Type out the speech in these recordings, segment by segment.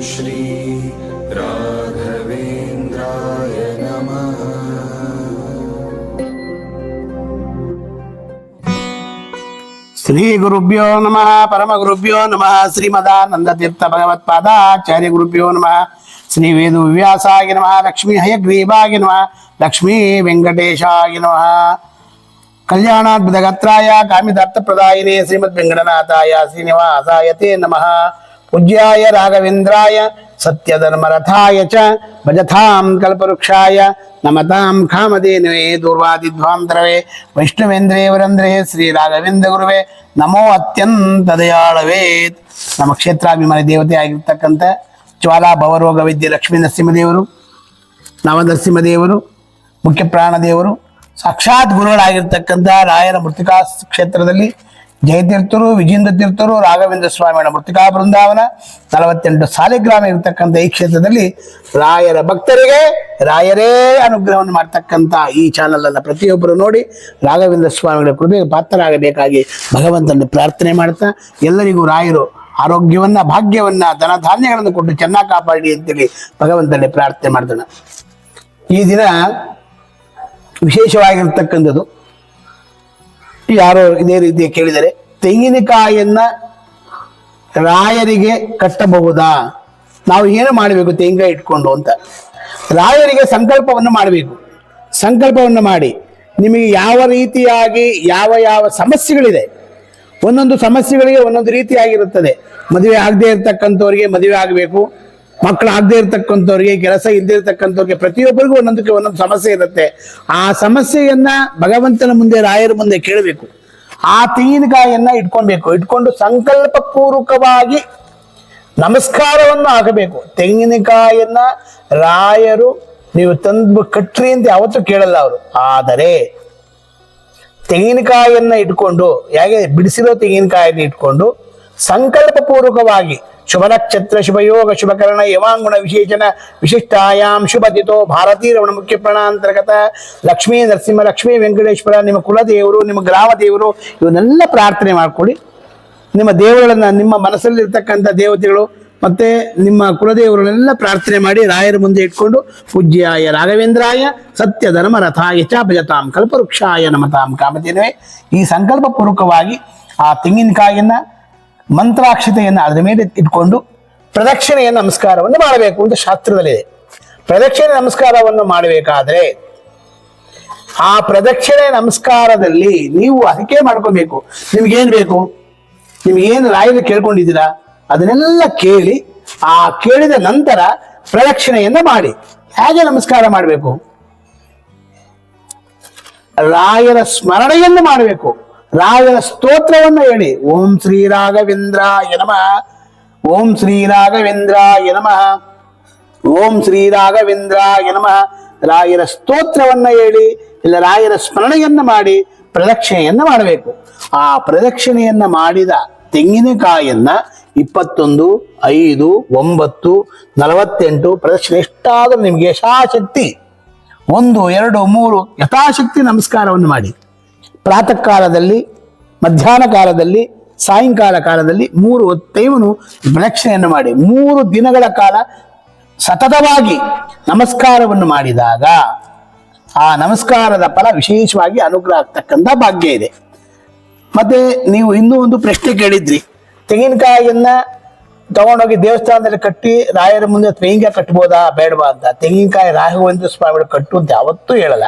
श्री राघवेन्द्राय नमः। శ్రీగురుభ్యో నమ పరమగురుభ్యో నమ శ్రీమదానందతీర్థ భగవత్పాదాచార్య గురుభ్యో నమ శ్రీ వేదు వ్యాసాయ నమ లక్ష్మీ హయగ్రీవాయ నమ లక్ష్మీ వెంకటేశాయ నమ కళ్యాణాద్భుతగత్రాయ కామితార్థప్రదాయనే శ్రీమద్ వెంకటనాథాయ శ్రీనివాసాయ నమ ಪೂಜ್ಯಾಯ ರಾಘವೇಂದ್ರಾಯ ಸತ್ಯಧರ್ಮರಥಾಯ ಚ ಭಜಥಾಂ ಕಲ್ಪವೃಕ್ಷಾಯ ನಮತಾಂ ಖಾಮದೇನೇ ದೂರ್ವಾದಿಧ್ವಾಂತರವೇ ವೈಷ್ಣವೇಂದ್ರೇ ವರಂದ್ರೇ ಶ್ರೀ ರಾಘವೇಂದ್ರ ಗುರುವೇ ನಮೋ ಅತ್ಯಂತ ದಯಾಳವೇ ನಮ್ಮ ಕ್ಷೇತ್ರಾಭಿಮಾನಿ ದೇವತೆ ಆಗಿರ್ತಕ್ಕಂಥ ಜ್ವಾಲಾ ಭವರೋಗ ವೈದ್ಯ ಲಕ್ಷ್ಮೀ ನರಸಿಂಹದೇವರು ನವನರಸಿಂಹದೇವರು ಮುಖ್ಯ ಪ್ರಾಣದೇವರು ಸಾಕ್ಷಾತ್ ಗುರುಗಳಾಗಿರ್ತಕ್ಕಂಥ ರಾಯರ ಮೃತಿಕಾ ಕ್ಷೇತ್ರದಲ್ಲಿ ಜಯತೀರ್ಥರು ವಿಜೇಂದ್ರ ತೀರ್ಥರು ರಾಘವೇಂದ್ರ ಸ್ವಾಮಿಗಳ ಮೃತಿಕಾ ಬೃಂದಾವನ ನಲವತ್ತೆಂಟು ಸಾಲಿಗ್ರಾಮ ಇರತಕ್ಕಂಥ ಈ ಕ್ಷೇತ್ರದಲ್ಲಿ ರಾಯರ ಭಕ್ತರಿಗೆ ರಾಯರೇ ಅನುಗ್ರಹವನ್ನು ಮಾಡ್ತಕ್ಕಂಥ ಈ ಚಾನಲ್ ಅನ್ನ ಪ್ರತಿಯೊಬ್ಬರು ನೋಡಿ ರಾಘವೇಂದ್ರ ಸ್ವಾಮಿಗಳ ಕೃಪೆಗೆ ಪಾತ್ರರಾಗಬೇಕಾಗಿ ಭಗವಂತನ ಪ್ರಾರ್ಥನೆ ಮಾಡ್ತಾ ಎಲ್ಲರಿಗೂ ರಾಯರು ಆರೋಗ್ಯವನ್ನ, ಭಾಗ್ಯವನ್ನ, ಧನ ಧಾನ್ಯಗಳನ್ನು ಕೊಟ್ಟು ಚೆನ್ನಾಗಿ ಕಾಪಾಡಿ ಅಂತೇಳಿ ಭಗವಂತನಲ್ಲಿ ಪ್ರಾರ್ಥನೆ ಮಾಡ್ತಾನೆ. ಈ ದಿನ ವಿಶೇಷವಾಗಿರ್ತಕ್ಕಂಥದ್ದು ಯಾರೋ ಇದೇ ರೀತಿ ಕೇಳಿದರೆ, ತೆಂಗಿನಕಾಯಿಯನ್ನ ರಾಯರಿಗೆ ಕಟ್ಟಬಹುದಾ? ನಾವು ಏನು ಮಾಡಬೇಕು ತೆಂಗಿನಕಾಯಿ ಇಟ್ಕೊಂಡು ಅಂತ. ರಾಯರಿಗೆ ಸಂಕಲ್ಪವನ್ನು ಮಾಡಬೇಕು. ಸಂಕಲ್ಪವನ್ನು ಮಾಡಿ. ನಿಮಗೆ ಯಾವ ರೀತಿಯಾಗಿ ಯಾವ ಯಾವ ಸಮಸ್ಯೆಗಳಿದೆ? ಒಂದೊಂದು ಸಮಸ್ಯೆಗಳಿಗೆ ಒಂದೊಂದು ರೀತಿಯಾಗಿರುತ್ತದೆ. ಮದುವೆ ಆಗದೆ ಇರತಕ್ಕಂಥವ್ರಿಗೆ ಮದುವೆ ಆಗಬೇಕು. ಮಕ್ಕಳು ಆಗದೆ ಇರತಕ್ಕಂಥವ್ರಿಗೆ, ಕೆಲಸ ಇಲ್ಲದೆ ಇರ್ತಕ್ಕಂಥವ್ರಿಗೆ ಪ್ರತಿಯೊಬ್ಬರಿಗೂ ಒಂದೊಂದಕ್ಕೆ ಒಂದೊಂದು ಸಮಸ್ಯೆ ಇರುತ್ತೆ. ಆ ಸಮಸ್ಯೆಯನ್ನ ಭಗವಂತನ ಮುಂದೆ, ರಾಯರ ಮುಂದೆ ಕೇಳಬೇಕು. ಆ ತೆಂಗಿನಕಾಯಿಯನ್ನ ಇಟ್ಕೊಳ್ಬೇಕು ಇಟ್ಕೊಂಡು ಸಂಕಲ್ಪ ಪೂರ್ವಕವಾಗಿ ನಮಸ್ಕಾರವನ್ನು ಆಗಬೇಕು ತೆಂಗಿನಕಾಯನ್ನ ರಾಯರು ನೀವು ತಂದು ಕಟ್ರಿ ಅಂತ ಯಾವತ್ತೂ ಕೇಳಲ್ಲ ಅವರು. ಆದರೆ ತೆಂಗಿನಕಾಯನ್ನ ಇಟ್ಕೊಂಡು, ಹೇಗೆ ಬಿಡಿಸಿರೋ ತೆಂಗಿನಕಾಯನ್ನ ಇಟ್ಕೊಂಡು ಸಂಕಲ್ಪ ಪೂರ್ವಕವಾಗಿ ಶುಭ ನಕ್ಷತ್ರ ಶುಭಯೋಗ ಶುಭಕರಣ ಯವಾಂಗುಣ ವಿಶೇಷಣ ವಿಶಿಷ್ಟಾಯಾಮ್ ಶುಭ ತಿಥೋ ಭಾರತೀಯ ರಮಣ ಮುಖ್ಯ ಪ್ರಾಣಾಂತರ್ಗತ ಲಕ್ಷ್ಮೀ ನರಸಿಂಹ ಲಕ್ಷ್ಮೀ ವೆಂಕಟೇಶ್ವರ ನಿಮ್ಮ ಕುಲದೇವರು, ನಿಮ್ಮ ಗ್ರಾಮ ದೇವರು ಇವನ್ನೆಲ್ಲ ಪ್ರಾರ್ಥನೆ ಮಾಡ್ಕೊಳ್ಳಿ. ನಿಮ್ಮ ದೇವರುಗಳನ್ನ, ನಿಮ್ಮ ಮನಸ್ಸಲ್ಲಿರ್ತಕ್ಕಂಥ ದೇವತೆಗಳು ಮತ್ತೆ ನಿಮ್ಮ ಕುಲದೇವರನ್ನೆಲ್ಲ ಪ್ರಾರ್ಥನೆ ಮಾಡಿ ರಾಯರ ಮುಂದೆ ಇಟ್ಕೊಂಡು, ಪೂಜ್ಯಾಯ ರಾಘವೇಂದ್ರಾಯ ಸತ್ಯ ಧರ್ಮ ರಥಾಯ ಚ ಭಜತಾಂ ಕಲ್ಪವೃಕ್ಷಾಯ ನಮತಾಂ ಕಾಮತೇನವೇ ಈ ಸಂಕಲ್ಪ ಪೂರ್ವಕವಾಗಿ ಆ ತೆಂಗಿನಕಾಯಿಯನ್ನ ಮಂತ್ರಾಕ್ಷತೆಯನ್ನು ಅದರ ಮೇಲೆ ಇಟ್ಕೊಂಡು ಪ್ರದಕ್ಷಿಣೆಯ ನಮಸ್ಕಾರವನ್ನು ಮಾಡಬೇಕು ಅಂತ ಶಾಸ್ತ್ರದಲ್ಲಿದೆ. ಪ್ರದಕ್ಷಿಣೆ ನಮಸ್ಕಾರವನ್ನು ಮಾಡಬೇಕಾದ್ರೆ ಆ ಪ್ರದಕ್ಷಿಣೆ ನಮಸ್ಕಾರದಲ್ಲಿ ನೀವು ಅದಕ್ಕೆ ಮಾಡ್ಕೋಬೇಕು. ನಿಮ್ಗೇನು ಬೇಕು? ನಿಮ್ಗೇನು ರಾಯರು ಕೇಳ್ಕೊಂಡಿದ್ದೀರಾ? ಅದನ್ನೆಲ್ಲ ಕೇಳಿ ಆ ಕೇಳಿದ ನಂತರ ಪ್ರದಕ್ಷಿಣೆಯನ್ನು ಮಾಡಿ. ಹೇಗೆ ನಮಸ್ಕಾರ ಮಾಡಬೇಕು? ರಾಯರ ಸ್ಮರಣೆಯನ್ನು ಮಾಡಬೇಕು. ರಾಯರ ಸ್ತೋತ್ರವನ್ನು ಹೇಳಿ. ಓಂ ಶ್ರೀ ರಾಘವೇಂದ್ರ ನಮಃ. ಓಂ ಶ್ರೀ ರಾಘವೇಂದ್ರ ನಮಃ. ಓಂ ಶ್ರೀ ರಾಘವೇಂದ್ರ ನಮಃ. ರಾಯರ ಸ್ತೋತ್ರವನ್ನು ಹೇಳಿ, ಇಲ್ಲ ರಾಯರ ಸ್ಮರಣೆಯನ್ನು ಮಾಡಿ, ಪ್ರದಕ್ಷಿಣೆಯನ್ನು ಮಾಡಬೇಕು. ಆ ಪ್ರದಕ್ಷಿಣೆಯನ್ನು ಮಾಡಿದ ತೆಂಗಿನಕಾಯನ್ನ ಇಪ್ಪತ್ತೊಂದು, ಐದು, ಒಂಬತ್ತು, ನಲವತ್ತೆಂಟು ಪ್ರದಕ್ಷಿಣೆ ಎಷ್ಟಾದರೂ ನಿಮಗೆ ಯಶಾಶಕ್ತಿ ಒಂದು, ಎರಡು, ಮೂರು ಯಥಾಶಕ್ತಿ ನಮಸ್ಕಾರವನ್ನು ಮಾಡಿ. ಪ್ರಾತಃ ಕಾಲದಲ್ಲಿ ಮಧ್ಯಾಹ್ನ ಕಾಲದಲ್ಲಿ, ಸಾಯಂಕಾಲ ಕಾಲದಲ್ಲಿ ಮೂರು ಹೊತ್ತೈವನು ಪ್ರದಕ್ಷಿಣೆಯನ್ನು ಮಾಡಿ. ಮೂರು ದಿನಗಳ ಕಾಲ ಸತತವಾಗಿ ನಮಸ್ಕಾರವನ್ನು ಮಾಡಿದಾಗ ಆ ನಮಸ್ಕಾರದ ಫಲ ವಿಶೇಷವಾಗಿ ಅನುಗ್ರಹ ಆಗ್ತಕ್ಕಂಥ ಭಾಗ್ಯ ಇದೆ. ಮತ್ತೆ ನೀವು ಇನ್ನೂ ಒಂದು ಪ್ರಶ್ನೆ ಕೇಳಿದ್ರಿ. ತೆಂಗಿನಕಾಯಿಯನ್ನ ತಗೊಂಡೋಗಿ ದೇವಸ್ಥಾನದಲ್ಲಿ ಕಟ್ಟಿ ರಾಯರ ಮುಂದೆ ತೆಂಗಿನಕಾಯಿ ಕಟ್ಬೋದಾ ಬೇಡವಾ ಅಂತ. ತೆಂಗಿನಕಾಯಿ ರಾಘವೇಂದ್ರ ಸ್ವಾಮಿಗಳು ಕಟ್ಟು ಅಂತ ಯಾವತ್ತೂ ಹೇಳಲ್ಲ.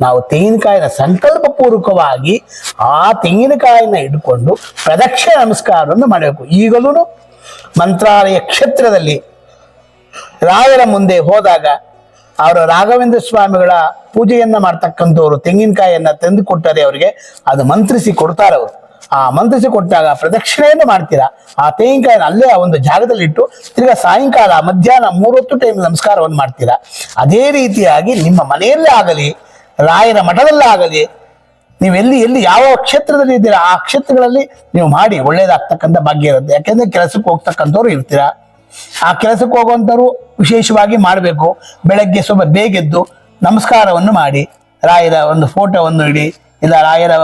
ನಾವು ತೆಂಗಿನಕಾಯಿನ ಸಂಕಲ್ಪ ಪೂರ್ವಕವಾಗಿ ಆ ತೆಂಗಿನಕಾಯಿನ ಇಟ್ಕೊಂಡು ಪ್ರದಕ್ಷಿಣ ನಮಸ್ಕಾರವನ್ನು ಮಾಡಬೇಕು. ಈಗಲೂ ಮಂತ್ರಾಲಯ ಕ್ಷೇತ್ರದಲ್ಲಿ ರಾಯರ ಮುಂದೆ ಹೋದಾಗ ಅವರು ರಾಘವೇಂದ್ರ ಸ್ವಾಮಿಗಳ ಪೂಜೆಯನ್ನ ಮಾಡ್ತಕ್ಕಂಥವ್ರು, ತೆಂಗಿನಕಾಯಿಯನ್ನ ತಂದು ಕೊಟ್ಟರೆ ಅವರಿಗೆ ಅದು ಮಂತ್ರಿಸಿ ಕೊಡ್ತಾರೆ ಅವರು ಆ ಮಂತ್ರಿಸಿ ಕೊಟ್ಟಾಗ ಪ್ರದಕ್ಷಿಣೆಯನ್ನು ಮಾಡ್ತೀರಾ? ಆ ತೆಂಗಿನಕಾಯಿನ ಅಲ್ಲೇ ಒಂದು ಜಾಗದಲ್ಲಿ ಇಟ್ಟು ತಿರ್ಗಾ ಸಾಯಂಕಾಲ ಮಧ್ಯಾಹ್ನ ಮೂರೊತ್ತು ಟೈಮ್ ನಮಸ್ಕಾರವನ್ನು ಮಾಡ್ತೀರಾ? ಅದೇ ರೀತಿಯಾಗಿ ನಿಮ್ಮ ಮನೆಯಲ್ಲೇ ಆಗಲಿ ರಾಯರ ಮಠದಲ್ಲಾಗಲಿ ನೀವು ಎಲ್ಲಿ ಎಲ್ಲಿ ಯಾವ ಕ್ಷೇತ್ರದಲ್ಲಿ ಇದ್ದೀರಾ, ಆ ಕ್ಷೇತ್ರಗಳಲ್ಲಿ ನೀವು ಮಾಡಿ ಒಳ್ಳೇದಾಗ್ತಕ್ಕಂಥ ಭಾಗ್ಯ ಇರುತ್ತೆ. ಯಾಕೆಂದ್ರೆ ಕೆಲಸಕ್ಕೆ ಹೋಗ್ತಕ್ಕಂಥವ್ರು ಇರ್ತೀರಾ? ಆ ಕೆಲಸಕ್ಕೆ ಹೋಗುವಂಥವ್ರು ವಿಶೇಷವಾಗಿ ಮಾಡಬೇಕು. ಬೆಳಗ್ಗೆ ಸ್ವಲ್ಪ ಬೇಗೆದ್ದು ನಮಸ್ಕಾರವನ್ನು ಮಾಡಿ, ರಾಯರ ಒಂದು ಫೋಟೋವನ್ನು ಇಡಿ, ಇಲ್ಲ ರಾಯರ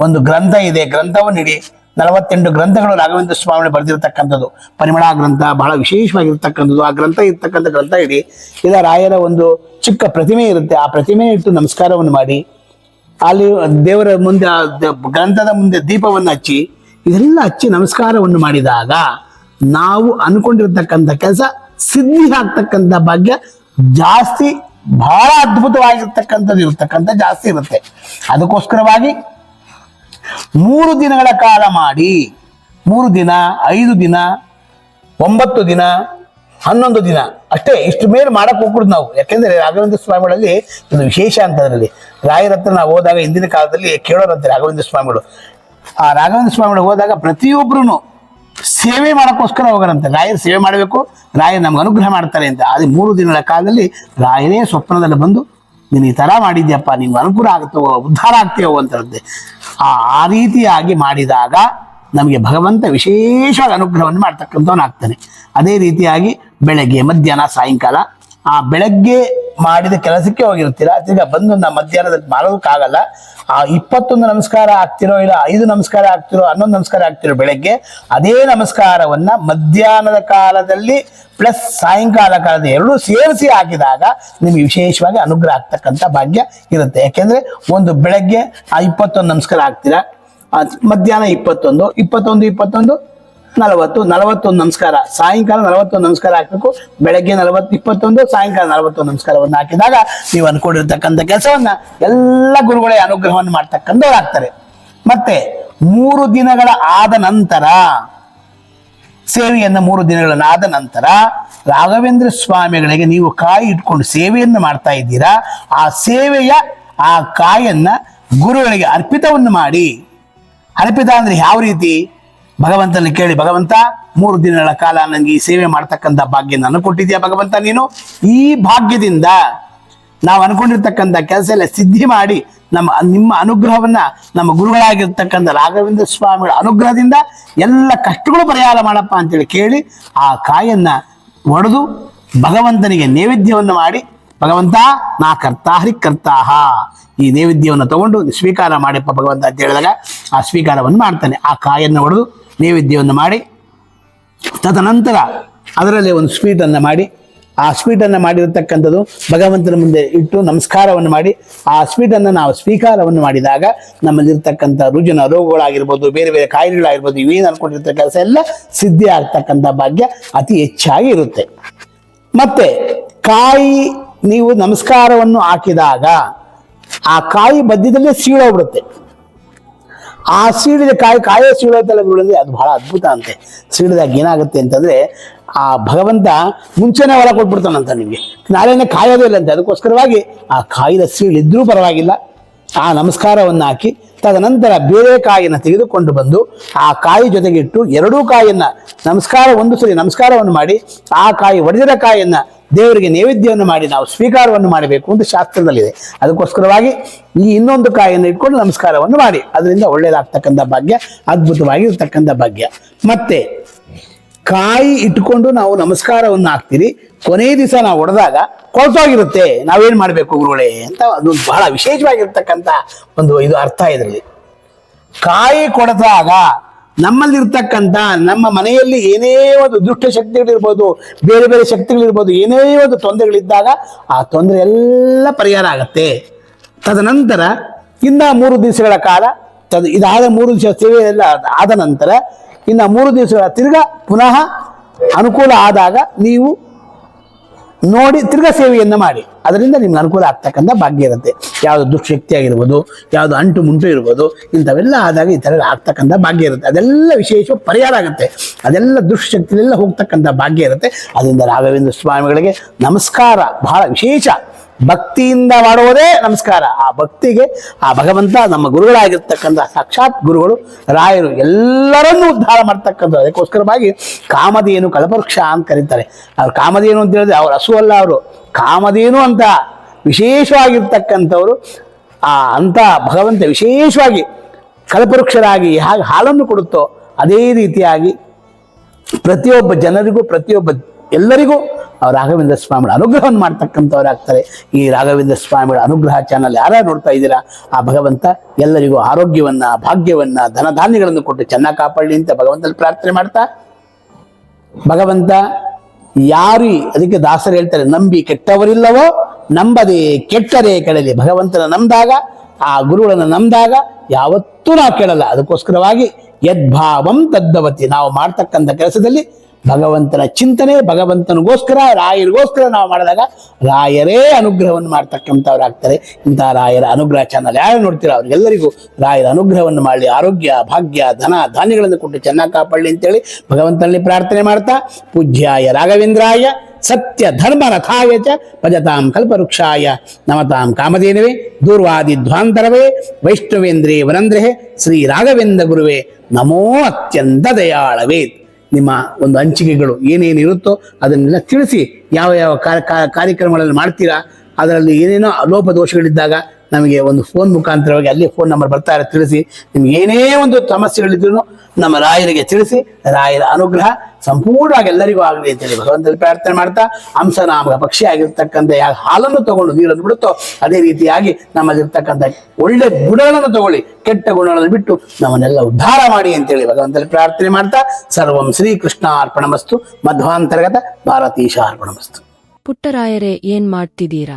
ಒಂದು ಗ್ರಂಥ ಇದೆ. ಗ್ರಂಥವನ್ನು ಇಡಿ ನಲವತ್ತೆಂಟು ಗ್ರಂಥಗಳು ರಾಘವೇಂದ್ರ ಸ್ವಾಮಿ ಬರೆದಿರತಕ್ಕಂಥದ್ದು. ಪರಿಮಳ ಗ್ರಂಥ ಬಹಳ ವಿಶೇಷವಾಗಿರ್ತಕ್ಕಂಥದ್ದು. ಆ ಗ್ರಂಥ ಇರ್ತಕ್ಕಂಥ ಗ್ರಂಥ ಇಡಿ. ಇಲ್ಲ ರಾಯರ ಒಂದು ಚಿಕ್ಕ ಪ್ರತಿಮೆ ಇರುತ್ತೆ. ಆ ಪ್ರತಿಮೆ ಇಟ್ಟು ನಮಸ್ಕಾರವನ್ನು ಮಾಡಿ. ಅಲ್ಲಿ ದೇವರ ಮುಂದೆ ಗ್ರಂಥದ ಮುಂದೆ ದೀಪವನ್ನು ಹಚ್ಚಿ, ಇದೆಲ್ಲ ಹಚ್ಚಿ ನಮಸ್ಕಾರವನ್ನು ಮಾಡಿದಾಗ ನಾವು ಅನ್ಕೊಂಡಿರ್ತಕ್ಕಂಥ ಕೆಲಸ ಸಿದ್ಧಿ ಆಗ್ತಕ್ಕಂಥ ಭಾಗ್ಯ ಜಾಸ್ತಿ ಬಹಳ ಅದ್ಭುತವಾಗಿರ್ತಕ್ಕಂಥದ್ದು ಇರ್ತಕ್ಕಂಥ ಜಾಸ್ತಿ ಇರುತ್ತೆ. ಅದಕ್ಕೋಸ್ಕರವಾಗಿ ಮೂರು ದಿನಗಳ ಕಾಲ ಮಾಡಿ. ಮೂರು ದಿನ, ಐದು ದಿನ, ಒಂಬತ್ತು ದಿನ, ಹನ್ನೊಂದು ದಿನ. ಅಷ್ಟೇ, ಇಷ್ಟು ಮೇಲೆ ಮಾಡಕ್ಕೆ ಹೋಗ್ಬಿಡುದು ನಾವು. ಯಾಕೆಂದರೆ ರಾಘವೇಂದ್ರ ಸ್ವಾಮಿಗಳಲ್ಲಿ ಒಂದು ವಿಶೇಷ ಅಂತ ಅದರಲ್ಲಿ. ರಾಯರ ಹತ್ರ ನಾವು ಹೋದಾಗ ಹಿಂದಿನ ಕಾಲದಲ್ಲಿ ಕೇಳೋರಂತೆ ರಾಘವೇಂದ್ರ ಸ್ವಾಮಿಗಳು. ಆ ರಾಘವೇಂದ್ರ ಸ್ವಾಮಿಗಳು ಹೋದಾಗ ಪ್ರತಿಯೊಬ್ಬರು ಸೇವೆ ಮಾಡೋಕ್ಕೋಸ್ಕರ ಹೋಗೋರಂತೆ. ರಾಯರು ಸೇವೆ ಮಾಡಬೇಕು, ರಾಯರು ನಮ್ಗೆ ಅನುಗ್ರಹ ಮಾಡ್ತಾರೆ ಅಂತ. ಅದೇ ಮೂರು ದಿನಗಳ ಕಾಲದಲ್ಲಿ ರಾಯರೇ ಸ್ವಪ್ನದಲ್ಲಿ ಬಂದು ನೀನು ಈ ಥರ ಮಾಡಿದ್ಯಪ್ಪ ನಿನ್ಗೆ ಅನುಕೂಲ ಆಗುತ್ತೋ ಉದ್ಧಾರ ಆಗ್ತೀವೋ ಅಂತಂದೆ ಆ ಆ ರೀತಿಯಾಗಿ ಮಾಡಿದಾಗ ನಮಗೆ ಭಗವಂತ ವಿಶೇಷವಾದ ಅನುಗ್ರಹವನ್ನು ಮಾಡ್ತಕ್ಕಂಥವನಾಗ್ತಾನೆ ಅದೇ ರೀತಿಯಾಗಿ ಬೆಳಗ್ಗೆ, ಮಧ್ಯಾಹ್ನ, ಸಾಯಂಕಾಲ, ಆ ಬೆಳಗ್ಗೆ ಮಾಡಿದ ಕೆಲಸಕ್ಕೆ ಹೋಗಿರ್ತೀರ, ತಿರ್ಗಾ ಬಂದು ನಮ್ಮ ಮಧ್ಯಾಹ್ನದಲ್ಲಿ ಮಾಡೋದಕ್ಕಾಗಲ್ಲ ಆ ಇಪ್ಪತ್ತೊಂದು ನಮಸ್ಕಾರ ಆಗ್ತಿರೋ ಇಲ್ಲ, ಐದು ನಮಸ್ಕಾರ ಆಗ್ತಿರೋ, ಹನ್ನೊಂದು ನಮಸ್ಕಾರ ಆಗ್ತಿರೋ ಬೆಳಗ್ಗೆ ಅದೇ ನಮಸ್ಕಾರವನ್ನ ಮಧ್ಯಾಹ್ನದ ಕಾಲದಲ್ಲಿ ಪ್ಲಸ್ ಸಾಯಂಕಾಲ ಕಾಲದ ಎರಡೂ ಸೇರಿಸಿ ಹಾಕಿದಾಗ ನಿಮಗೆ ವಿಶೇಷವಾಗಿ ಅನುಗ್ರಹ ಆಗ್ತಕ್ಕಂಥ ಭಾಗ್ಯ ಇರುತ್ತೆ. ಯಾಕೆಂದ್ರೆ ಒಂದು ಬೆಳಗ್ಗೆ ಆ ಇಪ್ಪತ್ತೊಂದು ನಮಸ್ಕಾರ ಆಗ್ತೀರಾ? ಮಧ್ಯಾಹ್ನ ಇಪ್ಪತ್ತೊಂದು ಇಪ್ಪತ್ತೊಂದು ಇಪ್ಪತ್ತೊಂದು ನಲವತ್ತು, ನಲವತ್ತೊಂದು ನಮಸ್ಕಾರ. ಸಾಯಂಕಾಲ ನಲವತ್ತೊಂದು ನಮಸ್ಕಾರ ಹಾಕಬೇಕು. ಬೆಳಗ್ಗೆ ನಲವತ್ತು ಇಪ್ಪತ್ತೊಂದು ಸಾಯಂಕಾಲ ನಲವತ್ತೊಂದು ನಮಸ್ಕಾರವನ್ನು ಹಾಕಿದಾಗ ನೀವು ಅನ್ಕೊಂಡಿರ್ತಕ್ಕಂಥ ಕೆಲಸವನ್ನ ಎಲ್ಲ ಗುರುಗಳೇ ಅನುಗ್ರಹವನ್ನು ಮಾಡ್ತಕ್ಕಂಥವ್ರು ಆಗ್ತಾರೆ. ಮತ್ತೆ ಮೂರು ದಿನಗಳ ಆದ ನಂತರ, ಸೇವೆಯನ್ನು ಮೂರು ದಿನಗಳನ್ನು ಆದ ನಂತರ ರಾಘವೇಂದ್ರ ಸ್ವಾಮಿಗಳಿಗೆ ನೀವು ಕಾಯಿ ಇಟ್ಕೊಂಡು ಸೇವೆಯನ್ನು ಮಾಡ್ತಾ ಇದ್ದೀರಾ, ಆ ಸೇವೆಯ, ಆ ಕಾಯನ್ನ ಗುರುಗಳಿಗೆ ಅರ್ಪಿತವನ್ನು ಮಾಡಿ. ಅರ್ಪಿತ ಅಂದ್ರೆ ಯಾವ ರೀತಿ? ಭಗವಂತನ ಕೇಳಿ, ಭಗವಂತ, ಮೂರು ದಿನಗಳ ಕಾಲ ನನಗೆ ಈ ಸೇವೆ ಮಾಡ್ತಕ್ಕಂಥ ಭಾಗ್ಯ ನಾನು ಕೊಟ್ಟಿದ್ಯಾ ಭಗವಂತ ನೀನು? ಈ ಭಾಗ್ಯದಿಂದ ನಾವು ಅನ್ಕೊಂಡಿರ್ತಕ್ಕಂಥ ಕೆಲಸ ಎಲ್ಲ ಸಿದ್ಧಿ ಮಾಡಿ ನಮ್ಮ ನಿಮ್ಮ ಅನುಗ್ರಹವನ್ನ ನಮ್ಮ ಗುರುಗಳಾಗಿರ್ತಕ್ಕಂಥ ರಾಘವೇಂದ್ರ ಸ್ವಾಮಿಗಳ ಅನುಗ್ರಹದಿಂದ ಎಲ್ಲ ಕಷ್ಟಗಳು ಪರಿಹಾರ ಮಾಡಪ್ಪ ಅಂತೇಳಿ ಕೇಳಿ ಆ ಕಾಯನ್ನ ಒಡೆದು ಭಗವಂತನಿಗೆ ನೈವೇದ್ಯವನ್ನು ಮಾಡಿ, ಭಗವಂತ, ನಾ ಕರ್ತಾ ಹರಿ ಕರ್ತಾಹ. ಈ ನೈವೇದ್ಯವನ್ನು ತಗೊಂಡು ಸ್ವೀಕಾರ ಮಾಡಪ್ಪ ಭಗವಂತ ಅಂತ ಹೇಳಿದಾಗ ಆ ಸ್ವೀಕಾರವನ್ನು ಮಾಡ್ತಾನೆ. ಆ ಕಾಯನ್ನು ಒಡೆದು ನೈವೇದ್ಯವನ್ನು ಮಾಡಿ, ತದನಂತರ ಅದರಲ್ಲಿ ಒಂದು ಸ್ವೀಟನ್ನು ಮಾಡಿ, ಆ ಸ್ವೀಟನ್ನು ಮಾಡಿರತಕ್ಕಂಥದ್ದು ಭಗವಂತನ ಮುಂದೆ ಇಟ್ಟು ನಮಸ್ಕಾರವನ್ನು ಮಾಡಿ, ಆ ಸ್ವೀಟನ್ನು ನಾವು ಸ್ವೀಕಾರವನ್ನು ಮಾಡಿದಾಗ ನಮ್ಮಲ್ಲಿರ್ತಕ್ಕಂಥ ರುಜಿನ ರೋಗಗಳಾಗಿರ್ಬೋದು, ಬೇರೆ ಬೇರೆ ಕಾಯಿಲೆಗಳಾಗಿರ್ಬೋದು, ಇವೇನು ಅನ್ಕೊಂಡಿರ್ತಕ್ಕ ಕೆಲಸ ಎಲ್ಲ ಸಿದ್ಧಿ ಆಗ್ತಕ್ಕಂಥ ಭಾಗ್ಯ ಅತಿ ಹೆಚ್ಚಾಗಿ ಇರುತ್ತೆ. ಮತ್ತೆ ಕಾಯಿ ನೀವು ನಮಸ್ಕಾರವನ್ನು ಹಾಕಿದಾಗ ಆ ಕಾಯಿ ಬದ್ಯದಲ್ಲೇ ಸೀಳೋಗ್ಬಿಡುತ್ತೆ. ಆ ಸೀಳಿದ ಕಾಯಿ ಕಾಯೇ ಸೀಳೋತಲ್ಲ ಬೀಳೋದ್ರೆ ಅದು ಬಹಳ ಅದ್ಭುತ ಅಂತೆ. ಸೀಳಿದಾಗ ಏನಾಗುತ್ತೆ ಅಂತಂದ್ರೆ ಆ ಭಗವಂತ ಮುಂಚೆನೇ ಹೊರ ಕೊಟ್ಬಿಡ್ತಾನಂತ ನಿಮಗೆ. ನಾಳೆನೇ ಕಾಯೋದೇ ಇಲ್ಲ ಅಂತೆ. ಅದಕ್ಕೋಸ್ಕರವಾಗಿ ಆ ಕಾಯಿದ ಸೀಳಿದ್ರೂ ಪರವಾಗಿಲ್ಲ. ಆ ನಮಸ್ಕಾರವನ್ನು ಹಾಕಿ ತದನಂತರ ಬೇರೆ ಕಾಯಿಯನ್ನು ತೆಗೆದುಕೊಂಡು ಬಂದು ಆ ಕಾಯಿ ಜೊತೆಗಿಟ್ಟು ಎರಡೂ ಕಾಯಿಯನ್ನು ನಮಸ್ಕಾರ, ಒಂದು ಸರಿ ನಮಸ್ಕಾರವನ್ನು ಮಾಡಿ ಆ ಕಾಯಿ ಒಡೆದಿರ ಕಾಯಿಯನ್ನ ದೇವರಿಗೆ ನೈವೇದ್ಯವನ್ನು ಮಾಡಿ ನಾವು ಸ್ವೀಕಾರವನ್ನು ಮಾಡಬೇಕು ಅಂತ ಶಾಸ್ತ್ರದಲ್ಲಿದೆ. ಅದಕ್ಕೋಸ್ಕರವಾಗಿ ಈ ಇನ್ನೊಂದು ಕಾಯನ್ನು ಇಟ್ಕೊಂಡು ನಮಸ್ಕಾರವನ್ನು ಮಾಡಿ. ಅದರಿಂದ ಒಳ್ಳೆಯದಾಗ್ತಕ್ಕಂಥ ಭಾಗ್ಯ, ಅದ್ಭುತವಾಗಿರ್ತಕ್ಕಂಥ ಭಾಗ್ಯ. ಮತ್ತೆ, ಕಾಯಿ ಇಟ್ಕೊಂಡು ನಾವು ನಮಸ್ಕಾರವನ್ನು ಹಾಕ್ತೀರಿ. ಕೊನೆಯ ದಿವಸ ನಾವು ಹೊಡೆದಾಗ ಕೊಳ್ತೋಗಿರುತ್ತೆ. ನಾವೇನು ಮಾಡಬೇಕು ಗುರುಗಳೇ ಅಂತ ಅದು ಬಹಳ ವಿಶೇಷವಾಗಿರ್ತಕ್ಕಂಥ ಒಂದು ಇದು ಅರ್ಥ ಇದರಲ್ಲಿ. ಕಾಯಿ ಕೊಡದಾಗ ನಮ್ಮಲ್ಲಿರ್ತಕ್ಕಂಥ, ನಮ್ಮ ಮನೆಯಲ್ಲಿ ಏನೇ ಒಂದು ದುಷ್ಟ ಶಕ್ತಿಗಳಿರ್ಬೋದು, ಬೇರೆ ಬೇರೆ ಶಕ್ತಿಗಳಿರ್ಬೋದು, ಏನೇ ಒಂದು ತೊಂದರೆಗಳಿದ್ದಾಗ ಆ ತೊಂದರೆ ಎಲ್ಲ ಪರಿಹಾರ ಆಗತ್ತೆ. ತದನಂತರ, ಇನ್ನ ಮೂರು ದಿವಸಗಳ ಕಾಲ, ತದ ಇದಾದ ಮೂರು ದಿವಸ ಸೇವೆ ಎಲ್ಲ ಆದ ನಂತರ, ಇನ್ನ ಮೂರು ದಿವಸಗಳ ತಿರ್ಗ ಪುನಃ ಅನುಕೂಲ ಆದಾಗ ನೀವು ನೋಡಿ ತಿರ್ಗಾ ಸೇವೆಯನ್ನು ಮಾಡಿ. ಅದರಿಂದ ನಿಮ್ಗೆ ಅನುಕೂಲ ಆಗ್ತಕ್ಕಂಥ ಭಾಗ್ಯ ಇರುತ್ತೆ. ಯಾವುದು ದುಷ್ಟಶಕ್ತಿ ಆಗಿರ್ಬೋದು ಯಾವುದು ಅಂಟು ಮುಂಟು ಇರ್ಬೋದು, ಇಂಥವೆಲ್ಲ ಆದಾಗ ಈ ಥರ ಆಗ್ತಕ್ಕಂಥ ಭಾಗ್ಯ ಇರುತ್ತೆ. ಅದೆಲ್ಲ ವಿಶೇಷ ಪರಿಹಾರ ಆಗುತ್ತೆ. ಅದೆಲ್ಲ ದುಷ್ಟಶಕ್ತಿಲೆಲ್ಲ ಹೋಗ್ತಕ್ಕಂಥ ಭಾಗ್ಯ ಇರುತ್ತೆ. ಅದರಿಂದ ರಾಘವೇಂದ್ರ ಸ್ವಾಮಿಗಳಿಗೆ ನಮಸ್ಕಾರ. ಬಹಳ ವಿಶೇಷ. ಭಕ್ತಿಯಿಂದ ಮಾಡುವುದೇ ನಮಸ್ಕಾರ. ಆ ಭಕ್ತಿಗೆ ಆ ಭಗವಂತ ನಮ್ಮ ಗುರುಗಳಾಗಿರ್ತಕ್ಕಂಥ ಸಾಕ್ಷಾತ್ ಗುರುಗಳು, ರಾಯರು ಎಲ್ಲರನ್ನೂ ಉದ್ಧಾರ ಮಾಡ್ತಕ್ಕಂಥ ಅದಕ್ಕೋಸ್ಕರವಾಗಿ ಕಾಮಧೇನು ಕಲ್ಪವೃಕ್ಷ ಅಂತ ಕರೀತಾರೆ. ಅವ್ರು ಕಾಮಧೇನು ಅಂತ ಹೇಳಿದ್ರೆ ಅವ್ರ ಹಸು ಅಲ್ಲ ಅವರು. ಕಾಮಧೇನು ಅಂತ ವಿಶೇಷವಾಗಿರ್ತಕ್ಕಂಥವರು, ಆ ಅಂತ ಭಗವಂತ ವಿಶೇಷವಾಗಿ ಕಲ್ಪವೃಕ್ಷರಾಗಿ ಹಾಗೆ ಹಾಲನ್ನು ಕೊಡುತ್ತೋ ಅದೇ ರೀತಿಯಾಗಿ ಪ್ರತಿಯೊಬ್ಬ ಜನರಿಗೂ, ಪ್ರತಿಯೊಬ್ಬ ಎಲ್ಲರಿಗೂ ಆ ರಾಘವೇಂದ್ರ ಸ್ವಾಮಿಗಳ ಅನುಗ್ರಹವನ್ನು ಮಾಡ್ತಕ್ಕಂಥವ್ರಾಗ್ತಾರೆ ಈ ರಾಘವೇಂದ್ರ ಸ್ವಾಮಿಗಳ ಅನುಗ್ರಹ ಚಾನಲ್ ಯಾರು ನೋಡ್ತಾ ಇದ್ದೀರಾ? ಆ ಭಗವಂತ ಎಲ್ಲರಿಗೂ ಆರೋಗ್ಯವನ್ನ, ಭಾಗ್ಯವನ್ನ, ಧನಧಾನ್ಯಗಳನ್ನು ಕೊಟ್ಟು ಚೆನ್ನಾಗಿ ಕಾಪಾಡಲಿ ಅಂತ ಭಗವಂತನ ಪ್ರಾರ್ಥನೆ ಮಾಡ್ತಾ. ಭಗವಂತ ಯಾರು ಅದಕ್ಕೆ ದಾಸರು ಹೇಳ್ತಾರೆ, ನಂಬಿ ಕೆಟ್ಟವರಿಲ್ಲವೋ ನಂಬದೆ ಕೆಟ್ಟರೆ ಕೆಡಲಿ. ಭಗವಂತನ ನಂಬಿದಾಗ, ಆ ಗುರುಗಳನ್ನು ನಂಬಿದಾಗ ಯಾವತ್ತೂ ನಾವು ಕೇಳಲ್ಲ. ಅದಕ್ಕೋಸ್ಕರವಾಗಿ ಯದ್ಭಾವಂ ತದ್ದವತಿ ನಾವು ಮಾಡ್ತಕ್ಕಂಥ ಕೆಲಸದಲ್ಲಿ ಭಗವಂತನ ಚಿಂತನೆ ಭಗವಂತನಿಗೋಸ್ಕರ, ರಾಯರಿಗೋಸ್ಕರ ನಾವು ಮಾಡಿದಾಗ ರಾಯರೇ ಅನುಗ್ರಹವನ್ನು ಮಾಡ್ತಕ್ಕಂಥವ್ರಾಗ್ತಾರೆ. ಇಂಥ ರಾಯರ ಅನುಗ್ರಹ ಚಾನಲ್ ಯಾರು ನೋಡ್ತೀರಾ ಅವ್ರಿಗೆಲ್ಲರಿಗೂ ರಾಯರ ಅನುಗ್ರಹವನ್ನು ಮಾಡಲಿ. ಆರೋಗ್ಯ, ಭಾಗ್ಯ, ಧನ, ಧಾನ್ಯಗಳನ್ನು ಕೊಟ್ಟು ಚೆನ್ನಾಗಿ ಕಾಪಾಡಲಿ ಅಂತೇಳಿ ಭಗವಂತನಲ್ಲಿ ಪ್ರಾರ್ಥನೆ ಮಾಡ್ತಾ, ಪೂಜ್ಯಾಯ ರಾಘವೇಂದ್ರಾಯ ಸತ್ಯ ಧರ್ಮ ರಥಾಯ ಚ ಭಜತಾಂ ಕಲ್ಪವೃಕ್ಷಾಯ ನಮತಾಂ ಕಾಮಧೇನವೇ ದೂರ್ವಾದಿ ಧ್ವಾಂತರವೇ ವೈಷ್ಣವೇಂದ್ರೇ ವರಂದ್ರೇ ಶ್ರೀ ರಾಘವೇಂದ್ರ ಗುರುವೇ ನಮೋ ಅತ್ಯಂತ ದಯಾಳವೇ. ನಿಮ್ಮ ಒಂದು ಹಂಚಿಕೆಗಳು ಏನೇನು ಇರುತ್ತೋ ಅದನ್ನೆಲ್ಲ ತಿಳಿಸಿ ಯಾವ ಯಾವ ಕಾರ್ಯಕ್ರಮಗಳಲ್ಲಿ ಮಾಡ್ತೀರಾ, ಅದರಲ್ಲಿ ಏನೇನೋ ಲೋಪದೋಷಗಳಿದ್ದಾಗ ನಮಗೆ ಒಂದು ಫೋನ್ ಮುಖಾಂತರವಾಗಿ ಅಲ್ಲಿ ಫೋನ್ ನಂಬರ್ ಬರ್ತಾ ಇರೋ ತಿಳಿಸಿ. ನಿಮ್ಗೆ ಏನೇ ಒಂದು ಸಮಸ್ಯೆಗಳಿದ್ರು ನಮ್ಮ ರಾಯರಿಗೆ ತಿಳಿಸಿ, ರಾಯರ ಅನುಗ್ರಹ ಸಂಪೂರ್ಣವಾಗಿ ಎಲ್ಲರಿಗೂ ಆಗಲಿ ಅಂತೇಳಿ ಭಗವಂತನಲ್ಲಿ ಪ್ರಾರ್ಥನೆ ಮಾಡ್ತಾ ಹಂಸನಾಮಕ ಪಕ್ಷಿ ಆಗಿರ್ತಕ್ಕಂಥ ಯಾವ ಹಾಲನ್ನು ತಗೊಂಡು ನೀರನ್ನು ಬಿಡುತ್ತೋ ಅದೇ ರೀತಿಯಾಗಿ ನಮ್ಮಲ್ಲಿರ್ತಕ್ಕಂಥ ಒಳ್ಳೆ ಗುಣಗಳನ್ನು ತಗೊಳ್ಳಿ, ಕೆಟ್ಟ ಗುಣಗಳನ್ನು ಬಿಟ್ಟು ನಮ್ಮನ್ನೆಲ್ಲ ಉದ್ಧಾರ ಮಾಡಿ ಅಂತೇಳಿ ಭಗವಂತನಲ್ಲಿ ಪ್ರಾರ್ಥನೆ ಮಾಡ್ತಾ ಸರ್ವಂ ಶ್ರೀಕೃಷ್ಣ ಅರ್ಪಣಮಸ್ತು ಮಧ್ವಾಂತರ್ಗತ ಭಾರತೀಶ ಅರ್ಪಣಮಸ್ತು ಪುಟ್ಟರಾಯರೇ, ಏನ್ ಮಾಡ್ತಿದ್ದೀರಾ?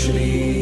Shri